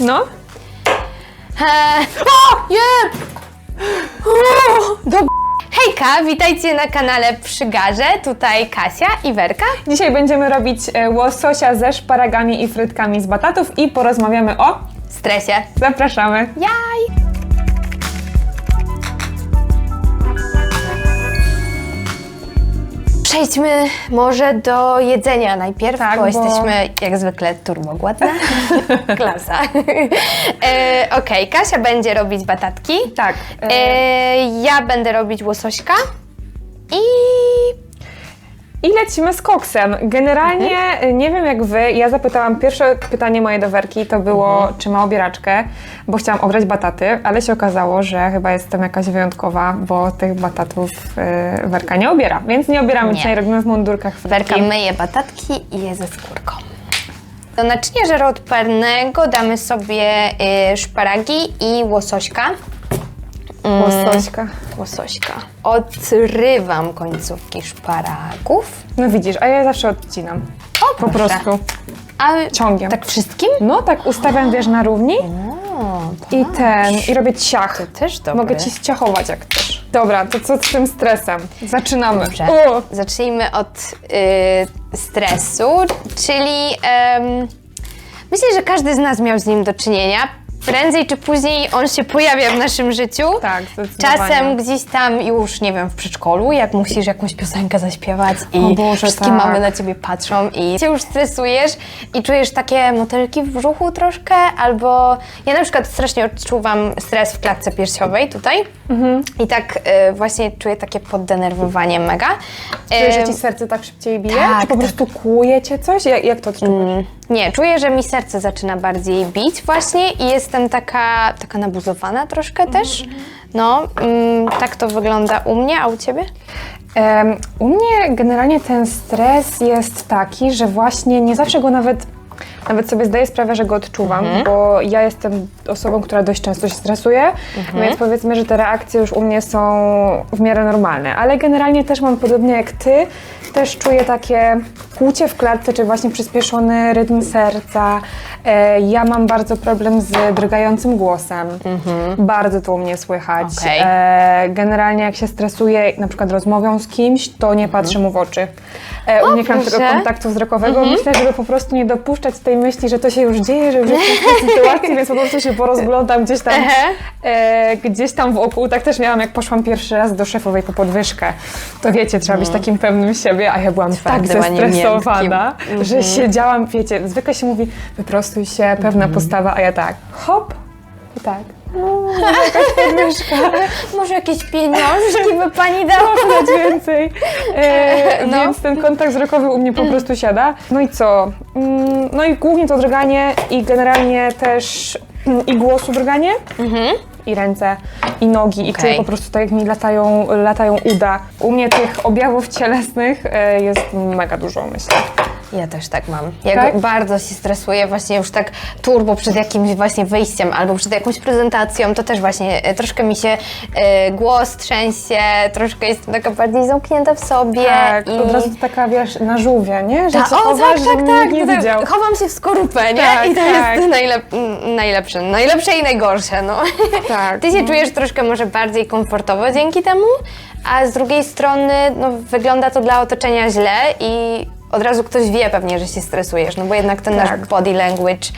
No. Eee, o, je! O, do... Hejka, witajcie na kanale Przygarze. Tutaj Kasia i Werka. Dzisiaj będziemy robić e, łososia ze szparagami i frytkami z batatów i porozmawiamy o... Stresie. Zapraszamy. Jaj! Przejdźmy może do jedzenia najpierw, Tak, bo, bo- jesteśmy jak zwykle turbo głodne. Klasa. e, Okej, Kasia będzie robić batatki. Tak. e, E, ja będę robić łosośka. I I lecimy z koksem. Generalnie e, nie wiem jak wy, ja zapytałam, pierwsze pytanie moje do Werki to było, czy ma obieraczkę, bo chciałam obrać bataty, ale się okazało, że chyba jestem jakaś wyjątkowa, bo tych batatów e, Werka nie obiera, więc nie obieramy Nie. dzisiaj, robimy w mundurkach. Werka myje batatki i je ze skórką. Do naczynia żaroodpornego damy sobie y, szparagi i łosośka. Mm, Łosośka. Łosośka. Odrywam końcówki szparagów. No widzisz, a ja zawsze odcinam. O, Po proszę. prostu. A Ciągiem. tak wszystkim? No tak ustawiam, wiesz, na równi O, i ten, i robię ciach. też dobre. Mogę ci ściachować jak chcesz. Dobra, to co z tym stresem? Zaczynamy. Dobrze. O! Zacznijmy od y, stresu, czyli em, myślę, że każdy z nas miał z nim do czynienia. Prędzej czy później on się pojawia w naszym życiu. Tak, zdecydowanie. Czasem gdzieś tam już, nie wiem, w przedszkolu, jak musisz jakąś piosenkę zaśpiewać i O Boże, wszystkie tak. mamy na ciebie patrzą i się już stresujesz i czujesz takie motylki w brzuchu troszkę, albo ja na przykład strasznie odczuwam stres w klatce piersiowej tutaj Mhm. i tak y, właśnie czuję takie poddenerwowanie mega. Czujesz, że ci serce tak szybciej bije? tak, Czy po tak. prostu kłuje cię coś? Jak, jak to odczuwasz? Mm, Nie, czuję, że mi serce zaczyna bardziej bić właśnie i jestem taka, taka nabuzowana troszkę też. No, mm, tak to wygląda u mnie, a u ciebie? Em, u mnie generalnie ten stres jest taki, że właśnie nie zawsze go nawet, nawet sobie zdaję sprawę, że go odczuwam, Mhm. bo ja jestem osobą, która dość często się stresuje, Mhm. więc powiedzmy, że te reakcje już u mnie są w miarę normalne, ale generalnie też mam podobnie jak ty, też czuję takie kłucie w klatce, czy właśnie przyspieszony rytm serca. E, ja mam bardzo problem z drgającym głosem. Bardzo to u mnie słychać. Mhm. Okej. E, generalnie jak się stresuję, na przykład rozmawiam z kimś, to nie patrzę mu w oczy. E, unikam tego proszę. kontaktu wzrokowego. Myślę, żeby po prostu nie dopuszczać tej myśli, że to się już dzieje, że już jestem w tej sytuacji, więc po prostu się porozglądam gdzieś tam, Ehe. e, gdzieś tam wokół. Tak też miałam, jak poszłam pierwszy raz do szefowej po podwyżkę. To wiecie, trzeba być takim pewnym siebie, a ja byłam tak Twardym, nie zestresowana, miękkim. że siedziałam, wiecie, zwykle się mówi, wyprostuj się, pewna postawa, a ja tak, hop i tak. No, jakaś podwyżka. Może jakieś pieniążki by pani dała? Można dać więcej. E, No. Więc ten kontakt wzrokowy u mnie po prostu siada. No i co? Mm, No i głównie to drganie i generalnie też mm, i głosu drganie. I ręce, i nogi, i Okej. czuję po prostu tak jak mi latają, latają uda. U mnie tych objawów cielesnych e, jest mega dużo, myślę. Ja też tak mam. Jak Tak? bardzo się stresuję właśnie już tak turbo przed jakimś właśnie wyjściem albo przed jakąś prezentacją, to też właśnie e, troszkę mi się e, głos trzęsie, troszkę jestem taka bardziej zamknięta w sobie. Tak, i... od razu to taka, wiesz, na żółwie, nie? Że Ta, cię o, chowasz, tak, żeby tak, tak. nikt nie tak, widział. Chowam się w skorupę, nie? Tak, I to tak. jest najlep- m, najlepsze. Najlepsze i najgorsze, no. Tak, Ty się no. czujesz troszkę może bardziej komfortowo dzięki temu, a z drugiej strony no, wygląda to dla otoczenia źle i od razu ktoś wie pewnie, że się stresujesz, no bo jednak ten Tak. nasz body language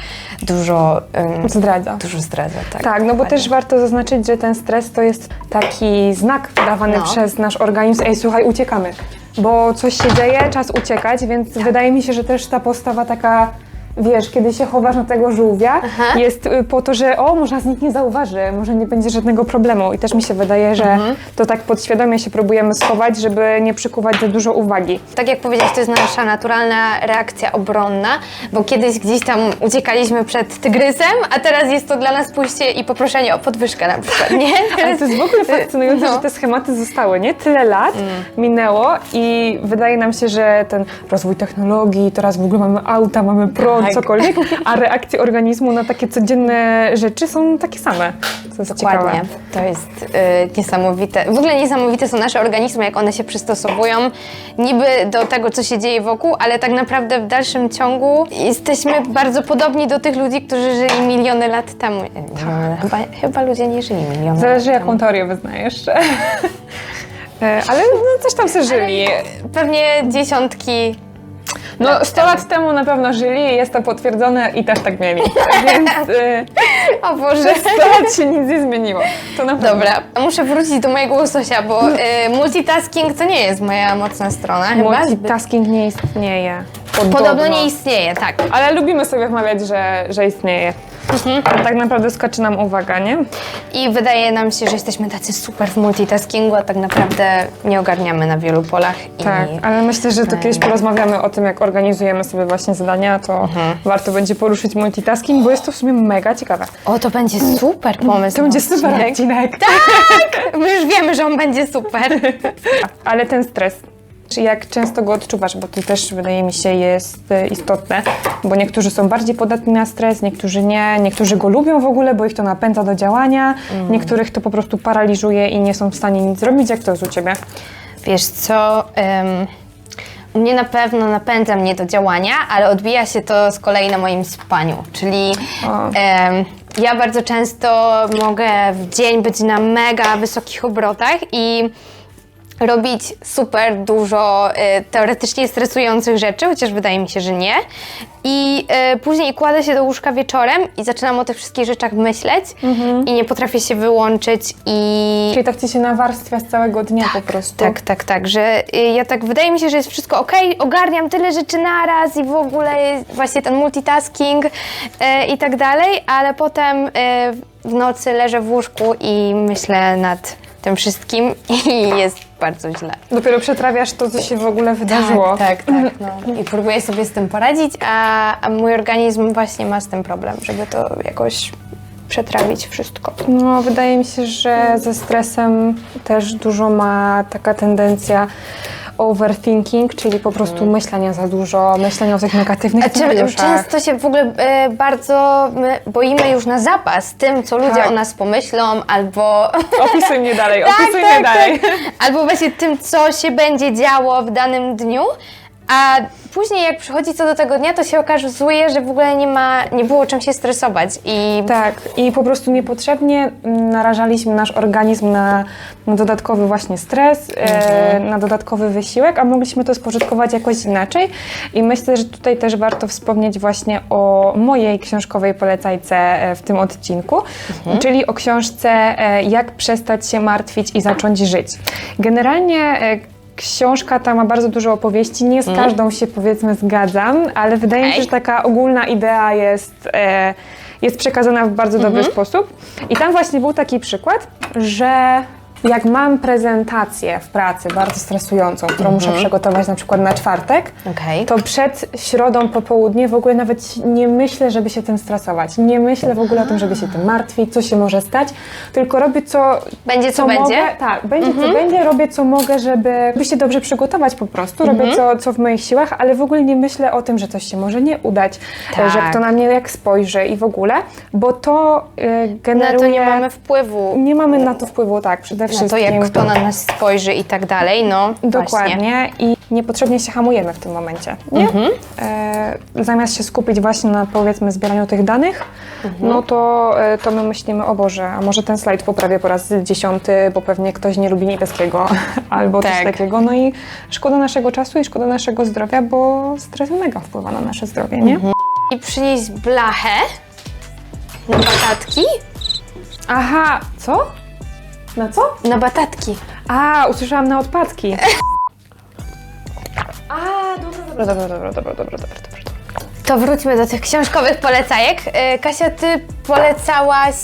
dużo, ym, Zdradza. dużo zdradza. Tak, Tak, no bo też warto zaznaczyć, że ten stres to jest taki znak dawany No. przez nasz organizm, ej słuchaj, uciekamy, bo coś się dzieje, czas uciekać, więc Tak. wydaje mi się, że też ta postawa taka, wiesz, kiedy się chowasz na tego żółwia, Aha. jest y, po to, że o, może nas nikt nie zauważy, może nie będzie żadnego problemu i też mi się wydaje, że Mhm. to tak podświadomie się próbujemy schować, żeby nie przykuwać za dużo uwagi. Tak jak powiedziałeś, to jest nasza naturalna reakcja obronna, bo kiedyś gdzieś tam uciekaliśmy przed tygrysem, a teraz jest to dla nas pójście i poproszenie o podwyżkę na przykład, nie? Ale to jest w ogóle fascynujące, No. że te schematy zostały, nie? Tyle lat minęło i wydaje nam się, że ten rozwój technologii, teraz w ogóle mamy auta, mamy prąd, Tak. cokolwiek, a reakcje organizmu na takie codzienne rzeczy są takie same. Co jest Dokładnie. ciekawe. To jest y, niesamowite. W ogóle niesamowite są nasze organizmy, jak one się przystosowują niby do tego, co się dzieje wokół, ale tak naprawdę w dalszym ciągu jesteśmy bardzo podobni do tych ludzi, którzy żyli miliony lat temu. Miliony, chyba, chyba ludzie nie żyli miliony Zależy lat jaką teorię wyznajesz. E, Ale no, coś tam sobie żyli. temu. Pewnie dziesiątki. No lat 100 lat temu na pewno żyli, jest to potwierdzone i też tak mieli. Więc e, O Boże. przez 100 lat się nic nie zmieniło. To na pewno. Dobra, muszę wrócić do mojego łososia, bo y, multitasking to nie jest moja mocna strona chyba. Multitasking nie istnieje. Podobno nie istnieje, tak. Ale lubimy sobie wmawiać, że, że istnieje. Mhm. Tak naprawdę skoczy nam uwaga, nie? I wydaje nam się, że jesteśmy tacy super w multitaskingu, a tak naprawdę nie ogarniamy na wielu polach. I... Tak, ale myślę, że to kiedyś porozmawiamy o tym, jak organizujemy sobie właśnie zadania, to Mhm. warto będzie poruszyć multitasking, bo jest to w sumie mega ciekawe. O, to będzie super pomysł. To będzie super odcinek. odcinek. Tak! My już wiemy, że on będzie super. Ale ten stres, jak często go odczuwasz, bo to też wydaje mi się jest e, istotne, bo niektórzy są bardziej podatni na stres, niektórzy nie, niektórzy go lubią w ogóle, bo ich to napędza do działania, Mm. niektórych to po prostu paraliżuje i nie są w stanie nic zrobić. Jak to jest u Ciebie? Wiesz co, em, u mnie na pewno napędza mnie do działania, ale odbija się to z kolei na moim spaniu, czyli ja bardzo często mogę w dzień być na mega wysokich obrotach i robić super dużo e, teoretycznie stresujących rzeczy, chociaż wydaje mi się, że nie. I e, później kładę się do łóżka wieczorem i zaczynam o tych wszystkich rzeczach myśleć i nie potrafię się wyłączyć i Czyli tak Ci się nawarstwia z całego dnia po prostu. tak, tak, tak, że y, ja tak, wydaje mi się, że jest wszystko ok, ogarniam tyle rzeczy naraz i w ogóle jest właśnie ten multitasking y, i tak dalej, ale potem y, w nocy leżę w łóżku i myślę nad tym wszystkim i jest bardzo źle. Dopiero przetrawiasz to, co się w ogóle wydarzyło. Tak, tak, tak. No. I próbuję sobie z tym poradzić, a, a mój organizm właśnie ma z tym problem, żeby to jakoś przetrawić wszystko. No, wydaje mi się, że ze stresem też dużo ma taka tendencja overthinking, czyli po prostu myślenia za dużo, myślenia o tych negatywnych A scenariuszach. często się w ogóle e, bardzo my boimy już na zapas tym, co ludzie Tak. o nas pomyślą, albo, Opisuj mnie dalej, Tak, opisuj tak, mnie dalej. albo właśnie tym, co się będzie działo w danym dniu. A później jak przychodzi co do tego dnia, to się okazuje, że w ogóle nie ma, nie było czym się stresować i Tak, i po prostu niepotrzebnie narażaliśmy nasz organizm na, na dodatkowy właśnie stres, e, na dodatkowy wysiłek, a mogliśmy to spożytkować jakoś inaczej. I myślę, że tutaj też warto wspomnieć właśnie o mojej książkowej polecajce e, w tym odcinku, czyli o książce e, Jak przestać się martwić i zacząć żyć. Generalnie Książka ta ma bardzo dużo opowieści. Nie z każdą się powiedzmy zgadzam, ale wydaje mi się, Okej. że taka ogólna idea jest, e, jest przekazana w bardzo dobry sposób. I tam właśnie był taki przykład, że jak mam prezentację w pracy bardzo stresującą, którą muszę przygotować na przykład na czwartek, Okej. to przed środą po południe w ogóle nawet nie myślę, żeby się tym stresować. Nie myślę w ogóle o tym, żeby się tym martwić, co się może stać, tylko robię co, Będzie, co mogę. będzie? Tak, będzie co będzie, robię co mogę, żeby, żeby się dobrze przygotować po prostu. Robię co, co w moich siłach, ale w ogóle nie myślę o tym, że coś się może nie udać, Tak. że kto na mnie jak spojrzy i w ogóle, bo to y, na generuje... to nie mamy wpływu. nie mamy na to wpływu, tak, przede wszystkim. to, jak kto na nas spojrzy i tak dalej, no właśnie. Dokładnie i niepotrzebnie się hamujemy w tym momencie, nie? E, zamiast się skupić właśnie na powiedzmy zbieraniu tych danych, no to, e, to my myślimy, o Boże, a może ten slajd poprawię po raz dziesiąty, bo pewnie ktoś nie lubi niebieskiego albo coś Tak. takiego, no i szkoda naszego czasu i szkoda naszego zdrowia, bo stres mega wpływa na nasze zdrowie, nie? I przynieść blachę na batatki. Aha, co? Na co? Na batatki. A, usłyszałam na odpadki. A, no dobra, dobra, dobra, dobra, dobra, dobra, dobra. To wróćmy do tych książkowych polecajek. E, Kasia, ty polecałaś...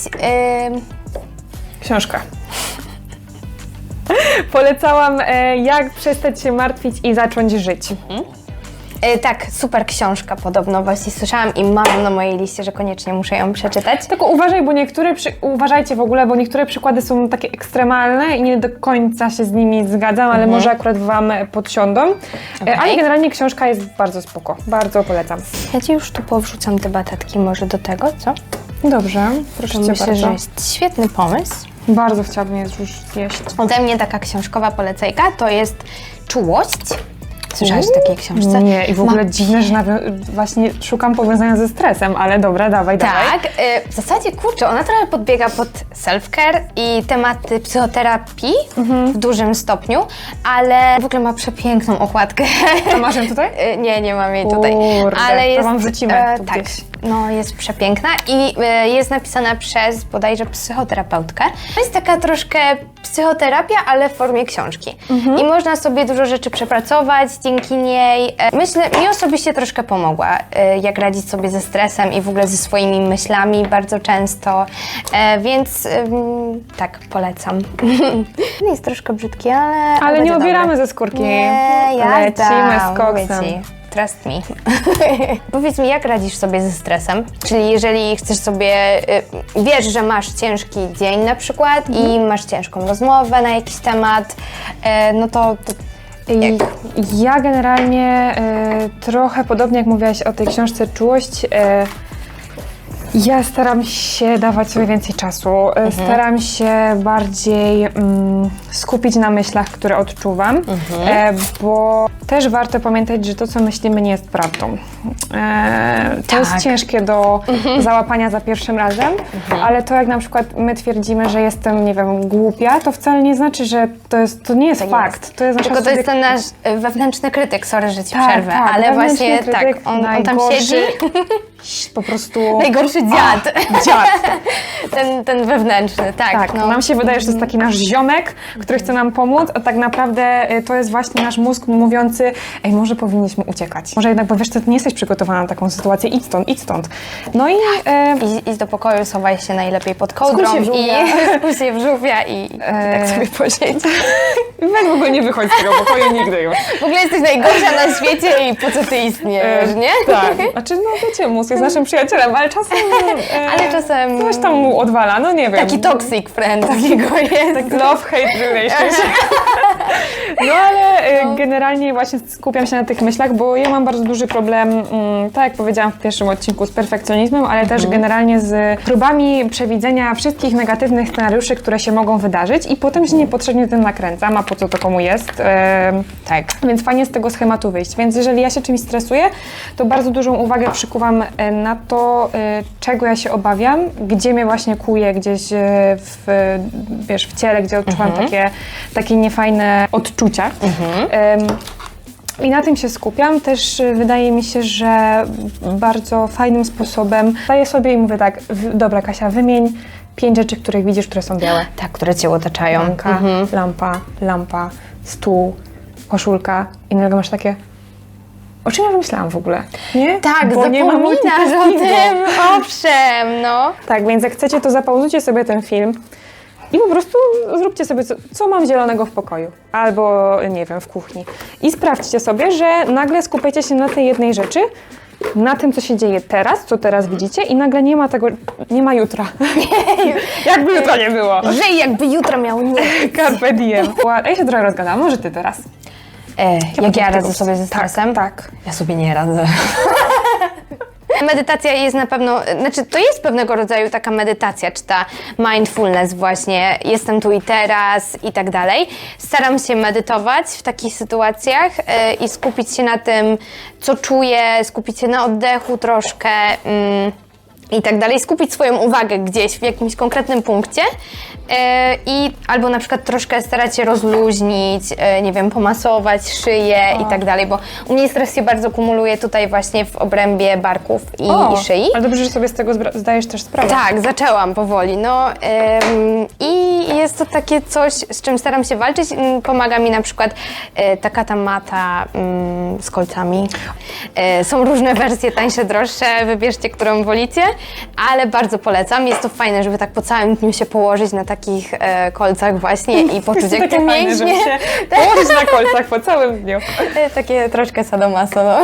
Książka. Polecałam, e, jak przestać się martwić i zacząć żyć. Mhm. E, tak, super książka podobno, właśnie słyszałam i mam na mojej liście, że koniecznie muszę ją przeczytać. Tylko uważaj, bo niektóre, przy... uważajcie w ogóle, bo niektóre przykłady są takie ekstremalne i nie do końca się z nimi zgadzam, ale może akurat Wam podsiądą. E, Okej. Ale generalnie książka jest bardzo spoko, bardzo polecam. Ja Ci już tu powrzucam te batatki może do tego, co? Dobrze, proszę Cię myślę, bardzo. że jest świetny pomysł. Bardzo chciałabym je już zjeść. Ode mnie taka książkowa polecajka to jest Czułość. Słyszałaś o takiej książce? Nie, i w ogóle Ma- dziwne, że nawią- właśnie szukam powiązania ze stresem, ale dobra, dawaj, dawaj. Tak, y, w zasadzie kurczę, ona trochę podbiega pod self-care i tematy psychoterapii Mhm. w dużym stopniu, ale w ogóle ma przepiękną okładkę. To masz ją tutaj? Y, Nie, nie mam jej tutaj. Kurde, to ale jest, wam wrzucimy tu tak, gdzieś. No jest przepiękna i e, jest napisana przez bodajże psychoterapeutkę. To jest taka troszkę psychoterapia, ale w formie książki. Mhm. I można sobie dużo rzeczy przepracować dzięki niej. E, Myślę, mi osobiście troszkę pomogła, e, jak radzić sobie ze stresem i w ogóle ze swoimi myślami bardzo często, e, więc tak, polecam. jest troszkę brzydki, ale Ale będzie nie obieramy ze skórki. Nie, jazda, Lecimy z mówię koksem. ci. Trust me. Powiedz mi, jak radzisz sobie ze stresem? Czyli jeżeli chcesz sobie, y, wiesz, że masz ciężki dzień na przykład i masz ciężką rozmowę na jakiś temat, y, no to, to I Ja generalnie e, trochę podobnie jak mówiłaś o tej książce Czułość, e, ja staram się dawać sobie więcej czasu. E, Staram się bardziej mm, skupić na myślach, które odczuwam, e, bo też warto pamiętać, że to, co myślimy, nie jest prawdą. E, to Tak. jest ciężkie do załapania za pierwszym razem, ale to jak na przykład my twierdzimy, że jestem, nie wiem, głupia, to wcale nie znaczy, że to, jest, to nie jest tak fakt. jest. To jest nasza Tylko to jest ten nasz y, wewnętrzny krytyk, sorry, że ci Tak, przerwę, tak, ale wewnętrzny właśnie krytyk, tak, on, on tam najgorszy siedzi, Po prostu... najgorszy dziad, Dziad. ten, ten wewnętrzny, tak. Tak, no. nam się wydaje, że to jest taki nasz ziomek, który chce nam pomóc, a tak naprawdę y, to jest właśnie nasz mózg mówiący, ej, może powinniśmy uciekać. Może jednak, bo wiesz, ty nie jesteś przygotowana na taką sytuację, idź stąd, idź stąd. No i e, Idź, idź do pokoju, schowaj się najlepiej pod kołdrą Skuj się w żółwia. i skuj się w żółwia i, i E, tak sobie posiedź. weź w ogóle nie wychodź z tego pokoju nigdy już. W ogóle jesteś najgorsza na świecie i po co ty istniejesz, nie? Tak. Znaczy, no wiecie, mózg jest naszym przyjacielem, ale czasem... E, Ale czasem Coś tam mu odwala, no nie wiem. taki toxic friend takiego jest. Love-hate relationship. No ale e, generalnie właśnie skupiam się na tych myślach, bo ja mam bardzo duży problem, mm, tak jak powiedziałam w pierwszym odcinku, z perfekcjonizmem, ale też generalnie z próbami przewidzenia wszystkich negatywnych scenariuszy, które się mogą wydarzyć i potem się niepotrzebnie tym nakręcam, a po co to komu jest. Em, Tak. więc fajnie z tego schematu wyjść. Więc jeżeli ja się czymś stresuję, to bardzo dużą uwagę przykuwam e, na to, e, czego ja się obawiam, gdzie mnie właśnie kuje gdzieś e, w, wiesz, w ciele, gdzie odczuwam takie, takie niefajne odczucia. Em, i na tym się skupiam. Też y, wydaje mi się, że bardzo fajnym sposobem daję sobie i mówię tak, dobra Kasia, wymień pięć rzeczy, których widzisz, które są białe. Tak, które cię otaczają. Lamka, lampa, lampa, stół, koszulka i nagle masz takie... O czym ja wymyślałam w ogóle? Nie? Tak, Bo nie zapominasz o multitaskingu. tym. Owszem, no. Tak, więc jak chcecie, to zapauzujcie sobie ten film i po prostu zróbcie sobie, co, co mam zielonego w pokoju albo, nie wiem, w kuchni. I sprawdźcie sobie, że nagle skupiacie się na tej jednej rzeczy, na tym, co się dzieje teraz, co teraz widzicie i nagle nie ma tego, nie ma jutra. Jakby jutra nie było. Żyj jakby jutro miał nie. Carpe diem. Ja się trochę rozgadałam, może ty teraz. E, jak ja radzę sobie ze stresem? Tak. Ja sobie nie radzę. Medytacja jest na pewno, znaczy to jest pewnego rodzaju taka medytacja, czy ta mindfulness właśnie, jestem tu i teraz i tak dalej. Staram się medytować w takich sytuacjach e, i skupić się na tym, co czuję, skupić się na oddechu troszkę. Mm, i tak dalej, skupić swoją uwagę gdzieś w jakimś konkretnym punkcie e, i albo na przykład troszkę starać się rozluźnić, e, nie wiem, pomasować szyję i tak dalej, bo u mnie stres się bardzo kumuluje tutaj właśnie w obrębie barków i, i szyi. ale dobrze, że sobie z tego zdajesz też sprawę. Tak, zaczęłam powoli. No ym, i jest to takie coś, z czym staram się walczyć. Ym, Pomaga mi na przykład y, taka ta mata ym, z kolcami. Y, są różne wersje, tańsze, droższe. Wybierzcie, którą wolicie. Ale bardzo polecam. Jest to fajne, żeby tak po całym dniu się położyć na takich e, kolcach właśnie i poczuć, jak te fajne, żeby mięśnie... się położyć na kolcach po całym dniu. E, Takie troszkę sadomaso, no.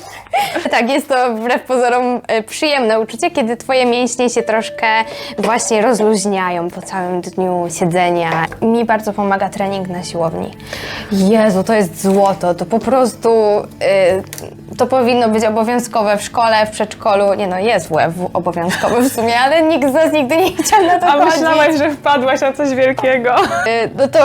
tak, jest to wbrew pozorom e, przyjemne uczucie, kiedy twoje mięśnie się troszkę właśnie rozluźniają po całym dniu siedzenia. Mi bardzo pomaga trening na siłowni. Jezu, to jest złoto, to po prostu e, to powinno być obowiązkowe w szkole, w przedszkolu. Nie no, jest WF obowiązkowy w sumie, ale nikt z nas nigdy nie chciał na to A chodzić. myślałaś, że wpadłaś na coś wielkiego. Y, No to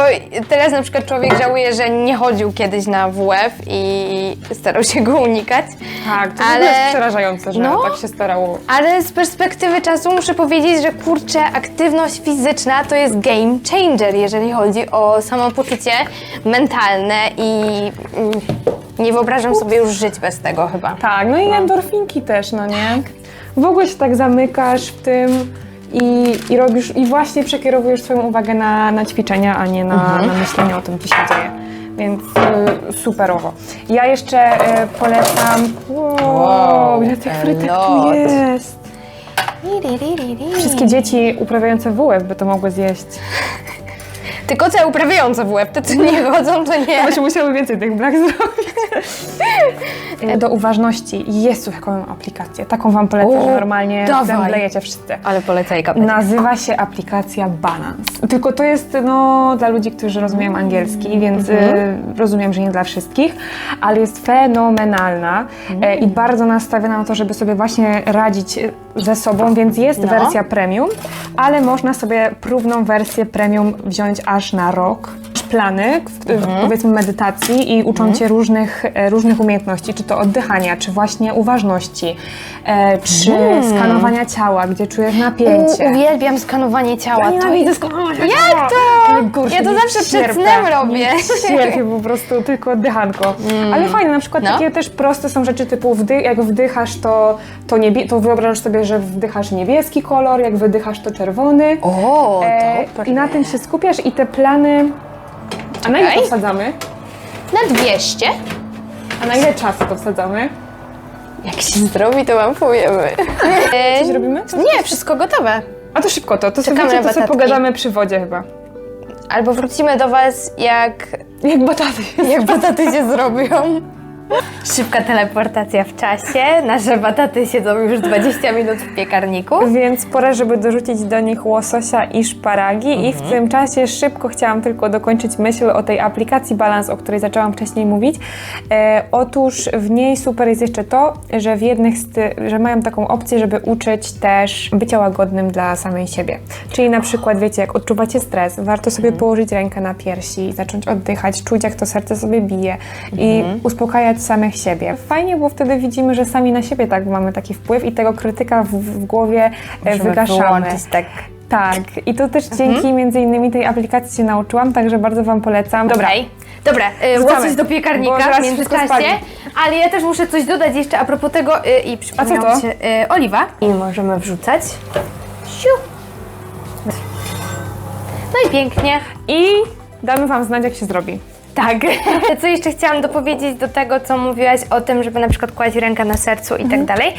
teraz na przykład człowiek żałuje, że nie chodził kiedyś na WF i starał się go unikać. Tak, to Ale- jest przerażające, że No. tak się starało. Ale z perspektywy czasu muszę powiedzieć, że kurczę, aktywność fizyczna to jest game changer, jeżeli chodzi o samopoczucie mentalne i mm, nie wyobrażam sobie już żyć bez tego chyba. Tak, no i endorfinki też, no nie? W ogóle się tak zamykasz w tym i, i robisz, i właśnie przekierowujesz swoją uwagę na, na ćwiczenia, a nie na, Mhm. na myślenie o tym, co się dzieje. Więc y, superowo. Ja jeszcze y, polecam. Wow, Wow, ile tych frytek tu jest. Wszystkie dzieci uprawiające WF by to mogły zjeść. Tylko te uprawiające WF, te co nie chodzą, to nie. Właśnie musiały więcej tych blach zrobić. Do uważności. Jezu, jaką mam aplikację. Taką wam polecam, że normalnie zemdlejecie wszyscy. Ale polecajka. Nazywa się aplikacja Balance. Tylko to jest no, dla ludzi, którzy rozumieją angielski, więc e, rozumiem, że nie dla wszystkich, ale jest fenomenalna e, i bardzo nastawiona na to, żeby sobie właśnie radzić e, ze sobą, więc jest No. wersja premium, ale można sobie próbną wersję premium wziąć aż na rok. Masz Plany, w, w, powiedzmy medytacji i uczą cię różnych, e, różnych umiejętności, czy to oddychania, czy właśnie uważności, e, czy skanowania ciała, gdzie czujesz napięcie. U, uwielbiam skanowanie ciała. to Nienawidzę jest... skanowania Jak to? Najgorsze, Ja to zawsze przed snem robię. Cierpię po prostu, tylko oddychanko. Ale fajne, na przykład No. takie też proste są rzeczy typu wdy, jak wdychasz to, to, niebie, to wyobrażasz sobie, że wdychasz niebieski kolor, jak wydychasz to czerwony. O, E, dobre. I na tym się skupiasz i te plany... A na ile to wsadzamy? Na 200? A na ile czasu to wsadzamy? Jak się zrobi, to wam powiemy. E, Coś robimy? Nie, wszystko gotowe. A to szybko to, to sobie, Czekamy wiecie, na to sobie batatki. pogadamy przy wodzie chyba. Albo wrócimy do was, jak, Jak bataty. jak bataty się zrobią. Szybka teleportacja w czasie. Nasze bataty siedzą już 20 minut w piekarniku. Więc pora, żeby dorzucić do nich łososia i szparagi i w tym czasie szybko chciałam tylko dokończyć myśl o tej aplikacji Balance, o której zaczęłam wcześniej mówić. E, otóż w niej super jest jeszcze to, że w jednych z ty, że mają taką opcję, żeby uczyć też bycia łagodnym dla samej siebie. Czyli na przykład, wiecie, jak odczuwacie stres, warto sobie położyć rękę na piersi, zacząć oddychać, czuć jak to serce sobie bije i uspokajać samych siebie. Fajnie, bo wtedy widzimy, że sami na siebie tak mamy taki wpływ i tego krytyka w, w głowie e, Możemy wygaszamy. tak. Tak, i to też dzięki między innymi tej aplikacji się nauczyłam, także bardzo Wam polecam. Dobra, Okej. Dobra, Wrzucamy, łosoś do bo piekarnika zaraz w międzyczasie. Ale ja też muszę coś dodać jeszcze a propos tego y, i przypomniało to? mi się y, oliwa. I możemy wrzucać. Siu. No i pięknie. i damy Wam znać, jak się zrobi. Tak. Co jeszcze chciałam dopowiedzieć do tego, co mówiłaś o tym, żeby na przykład kłaść rękę na sercu i tak dalej,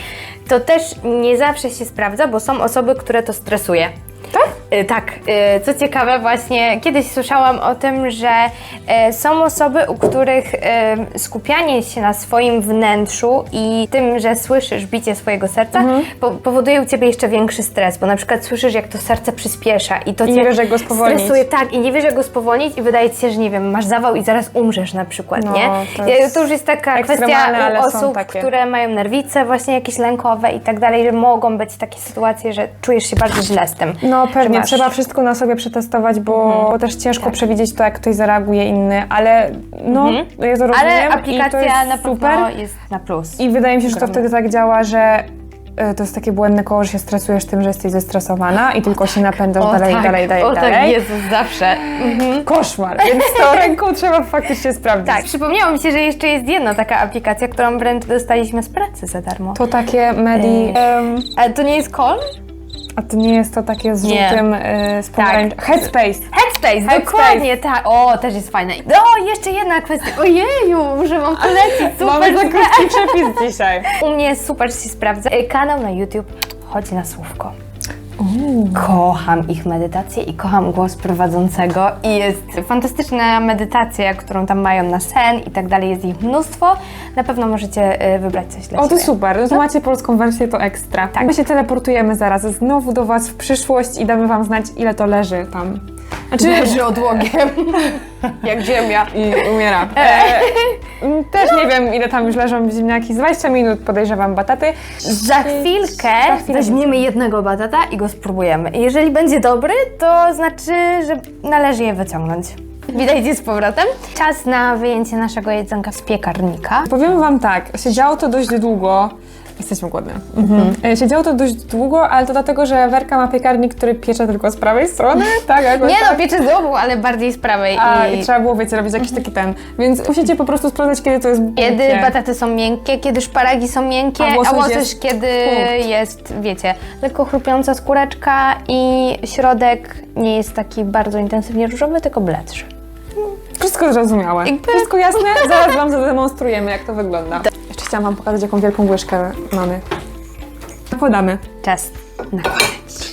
to też nie zawsze się sprawdza, bo są osoby, które to stresuje. Tak? Y, Tak, y, co ciekawe, właśnie kiedyś słyszałam o tym, że y, są osoby, u których skupianie się na swoim wnętrzu i tym, że słyszysz bicie swojego serca, Mhm. po, powoduje u ciebie jeszcze większy stres, bo na przykład słyszysz, jak to serce przyspiesza i to I cię nie wiesz, jak go spowolnić. stresuje. Tak, i nie wiesz, jak go spowolnić i wydaje ci się, że nie wiem, masz zawał i zaraz umrzesz na przykład, No, nie? to To już jest taka kwestia u osób, które mają nerwice właśnie jakieś lękowe i tak dalej, że mogą być takie sytuacje, że czujesz się bardzo źle z tym. No że pewnie, masz- trzeba wszystko na sobie przetestować, bo, bo też ciężko przewidzieć to, jak ktoś zareaguje inny, ale no, ja to rozumiem Ale to aplikacja jest na super. jest na plus. I wydaje mi się, że to wtedy tak działa, że e, to jest takie błędne koło, że się stresujesz tym, że jesteś zestresowana i tylko się napędzasz dalej, dalej, dalej, o dalej. tak, Jezus, zawsze. Koszmar, więc tą ręką trzeba faktycznie sprawdzić. Tak, przypomniało mi się, że jeszcze jest jedna taka aplikacja, którą wręcz dostaliśmy z pracy za darmo. To takie medi... Ale to nie jest call? A to nie jest to takie z Nie. żółtym e, z pomarańcz... Headspace. Headspace, Headspace. dokładnie, tak. O, też jest fajne. O, jeszcze jedna kwestia. Ojeju, muszę wam polecić. Super, Mamy za super. krótki przepis dzisiaj. U mnie super się sprawdza. Y, Kanał na YouTube chodzi na słówko. Kocham ich medytację i kocham głos prowadzącego i jest fantastyczna medytacja, którą tam mają na sen i tak dalej, jest ich mnóstwo. Na pewno możecie y, wybrać coś dla O, to siebie. super. No to macie polską wersję, to ekstra. Tak. My się teleportujemy zaraz znowu do Was w przyszłość i damy Wam znać, ile to leży tam. Znaczy, Leży odłogiem, jak ziemia. i umiera. E, m, też nie wiem, ile tam już leżą ziemniaki. Z 20 minut podejrzewam bataty. Za chwilkę Za chwilę weźmiemy jednego batata i go spróbujemy. Jeżeli będzie dobry, to znaczy, że należy je wyciągnąć. Witajcie z powrotem. Czas na wyjęcie naszego jedzonka z piekarnika. Powiem Wam tak, siedziało to dość długo. Jesteśmy głodne. Mhm. E, Siedziało to dość długo, ale to dlatego, że Werka ma piekarnik, który piecze tylko z prawej strony. Tak, jakoś Nie tak. no, pieczy z obu, ale bardziej z prawej. A, I i trzeba było, wiecie, robić jakiś taki ten. Więc musicie po prostu sprawdzać, kiedy to jest kiedy miękkie. bataty są miękkie, kiedy szparagi są miękkie, A a łosoś łosoś, jest kiedy punkt. jest, wiecie, lekko chrupiąca skóreczka i środek nie jest taki bardzo intensywnie różowy, tylko bledszy. Wszystko zrozumiałe. Jakby- Wszystko jasne? Zaraz Wam zademonstrujemy, jak to wygląda. Chciałam Wam pokazać, jaką wielką łyżkę mamy. Nakładamy. Czas na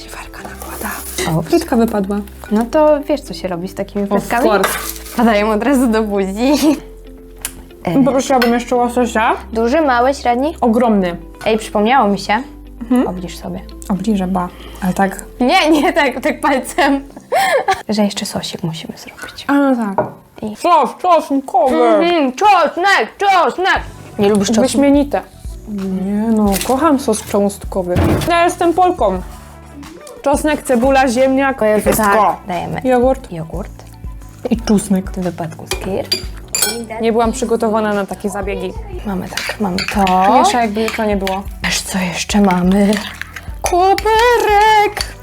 Werka nakłada. Ups. Frytka wypadła. No to wiesz, co się robi z takimi Of frytkami? course. Wpadają od razu do buzi. Poprosiłabym jeszcze łososia. Duży, mały, średni? Ogromny. Ej, przypomniało mi się. Obliż sobie. Obliżę, ba. Ale tak. Nie, nie tak, tak palcem. Że jeszcze sosik musimy zrobić. A no tak. I- Sos, czosnkowy. Mm, czosnek, czosnek! Nie lubisz czosnku? Wyśmienite. Nie no, kocham sos czosnkowy. Ja jestem Polką. Czosnek, cebula, ziemniak, wszystko. Tak, dajemy Jogurt jogurt, i czosnek. w tym wypadku skir. Nie byłam przygotowana na takie zabiegi. Mamy tak, mamy to. Miesza jakby jutro nie było. Wiesz co jeszcze mamy? Koperek!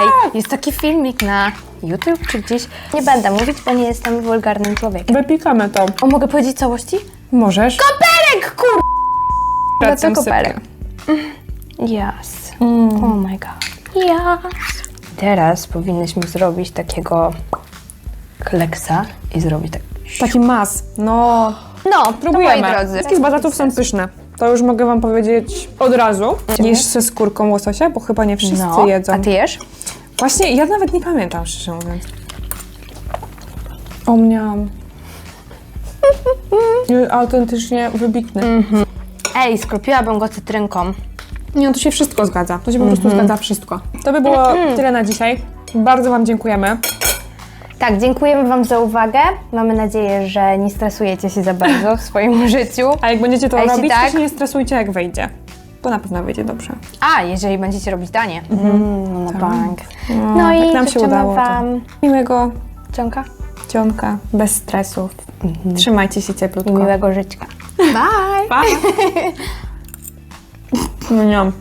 Ej, jest taki filmik na YouTube czy gdzieś. Nie będę mówić, bo nie jestem wulgarnym człowiekiem. Wypikamy to. O, mogę powiedzieć całości? Możesz. Koperek, kur... No Wracam to koperek. Yes. Oh my god. Yes. Teraz powinnyśmy zrobić takiego kleksa i zrobić tak. Taki mas. No, No, próbujemy. To moi drodzy. Wszystkie z batatów są pyszne. To już mogę wam powiedzieć od razu. Jesz ze skórką łososia, bo chyba nie wszyscy no, jedzą. A ty jesz? Właśnie, ja nawet nie pamiętam, szczerze mówiąc. Omniam. Autentycznie wybitny. Ej, skropiłabym go cytrynką. Nie, no to się wszystko zgadza. To się po prostu zgadza wszystko. To by było tyle na dzisiaj. Bardzo wam dziękujemy. Tak, dziękujemy Wam za uwagę. Mamy nadzieję, że nie stresujecie się za bardzo w swoim życiu. A jak będziecie to A jeśli robić, tak? to się nie stresujcie, jak wejdzie. Bo na pewno wyjdzie dobrze. A, jeżeli będziecie robić danie. Mm, no na bank. No, No, jak i nam się życzymy udało, to- Wam Miłego ciąka bez stresów. Trzymajcie się cieplutko. miłego życia. Bye! Pa! Mniam.